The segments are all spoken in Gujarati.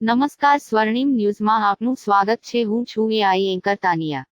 નમસ્કાર સ્વર્ણિમ ન્યૂઝમાં આપનું સ્વાગત છે. હું છું AI anchor Tania.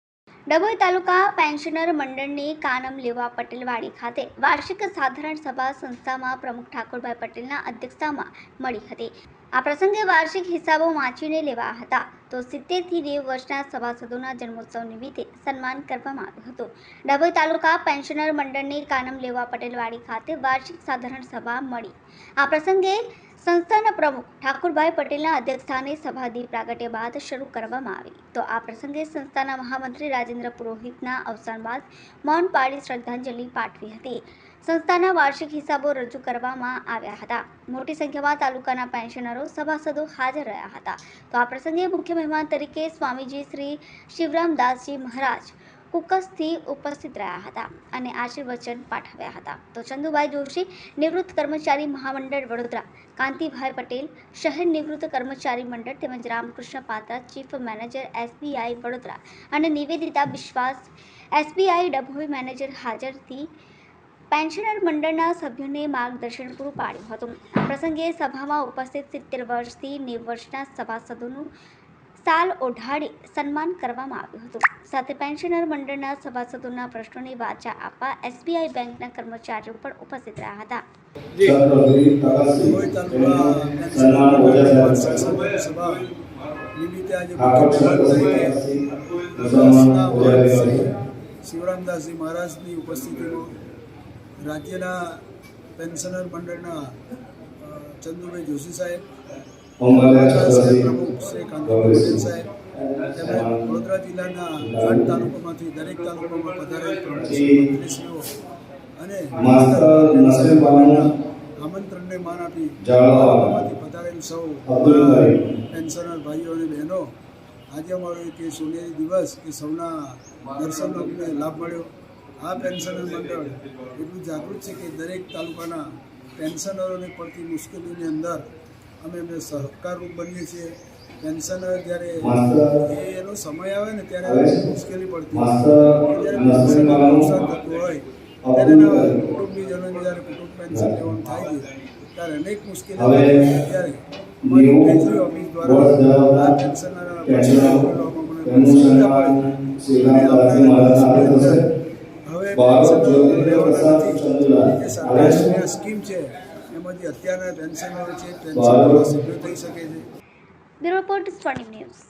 Dabhoi taluka pensioner મંડળની કાનમ લેવા પટેલવાડી ખાતે વાર્ષિક સાધારણ સભા સંસ્થામાં પ્રમુખ ઠાકોરભાઈ પટેલના અધ્યક્ષતામાં મળી હતી. આ પ્રસંગે વાર્ષિક હિસાબો વાંચીને લેવા હતા. તો સિત્તેરથી નેવ વર્ષના સભાસદોના જન્મોત્સવ નિમિત્તે સન્માન કરવામાં આવ્યું હતું. ડભોઈ તાલુકા પેન્શનર મંડળની કાનમ લેવા પટેલવાડી ખાતે વાર્ષિક સાધારણ સભા મળી. આ પ્રસંગે સંસ્થાના પ્રમુખ ઠાકુરભાઈ પટેલના અધ્યક્ષસ્થાને સભાદી પ્રાગટ્ય બાદ શરૂ કરવામાં આવી. તો આ પ્રસંગે સંસ્થાના મહામંત્રી રાજેન્દ્ર પુરોહિતના અવસાન બાદ મૌન પાળી શ્રદ્ધાંજલિ પાઠવી હતી. સંસ્થાના વાર્ષિક હિસાબો રજૂ કરવામાં આવ્યા હતા. મોટી સંખ્યામાં તાલુકાના પેન્શનરો, સભાસદો હાજર રહ્યા હતા. તો આ પ્રસંગે મુખ્ય મહેમાન તરીકે સ્વામીજી શ્રી શિવરામદાસજી મહારાજ કુકસથી ઉપસ્થિત રહ્યા હતા અને આશીર્વચન પાઠવ્યા હતા. તો ચંદુભાઈ જોશી, નિવૃત્ત કર્મચારી મહામંડળ વડોદરા. કાંતિભાઈ પટેલ, શહેર નિવૃત્ત કર્મચારી મંડળ તેમજ Ramkrishna Patra, chief manager SBI Vadodara અને નિવેદિતા વિશ્વાસ, એસબીઆઈ ડભોઈ મેનેજર હાજરથી પેન્શનર મંડળના સભ્યોને માર્ગદર્શન પૂરું પાડ્યું હતું. પ્રસંગે સભામાં ઉપસ્થિત સિત્તેર વર્ષથી નેવ વર્ષના સભાસદોનું સાલ ઓઢાડી સન્માન કરવામાં આવ્યું હતું. સાથે પેન્શનર મંડળના સભાસદોના પ્રશ્નોની વાચા આપવા એસબીઆઈ બેંકના કર્મચારીઓ પણ ઉપસ્થિત રહ્યા હતા. શિવરામદાસજી મહારાજની ઉપસ્થિતિમાં રાજ્યના પેન્શનર મંડળના ચંદુભાઈ જોશી સાહેબ વડોદરા જિલ્લાના આઠ તાલુકામાંથી દરેક તાલુકામાં પધારેલ અને આમંત્રણને માન આપી પધારેલ સૌ પેન્શનર ભાઈઓ અને બહેનો આજે અમારો એક એ સોનેરી દિવસ કે સૌના દર્શનનો લાભ મળ્યો. આ પેન્શનર મંડળ એટલું જાગૃત છે કે દરેક તાલુકાના પેન્શનરોને પડતી મુશ્કેલીની અંદર અમે એમને સહકારરૂપ બનીએ છીએ. પેન્શનર જ્યારે એનો સમય આવે ને ત્યારે મુશ્કેલી પડતી જ્યારે નુકસાન થતું હોય ત્યારે એના કુટુંબીજનોને જ્યારે કુટુંબ પેન્શન લેવાનું થાય છે ત્યારે અનેક મુશ્કેલીઓ હવે ત્યારે ઓફિસ દ્વારા આ લેવાના નથી. સરકારની સ્કીમ છે એમાંથી અત્યારના પેન્શનરો છે પેન્શનરો સભ્યો થઈ શકે છે. Bureau report Swarnim news.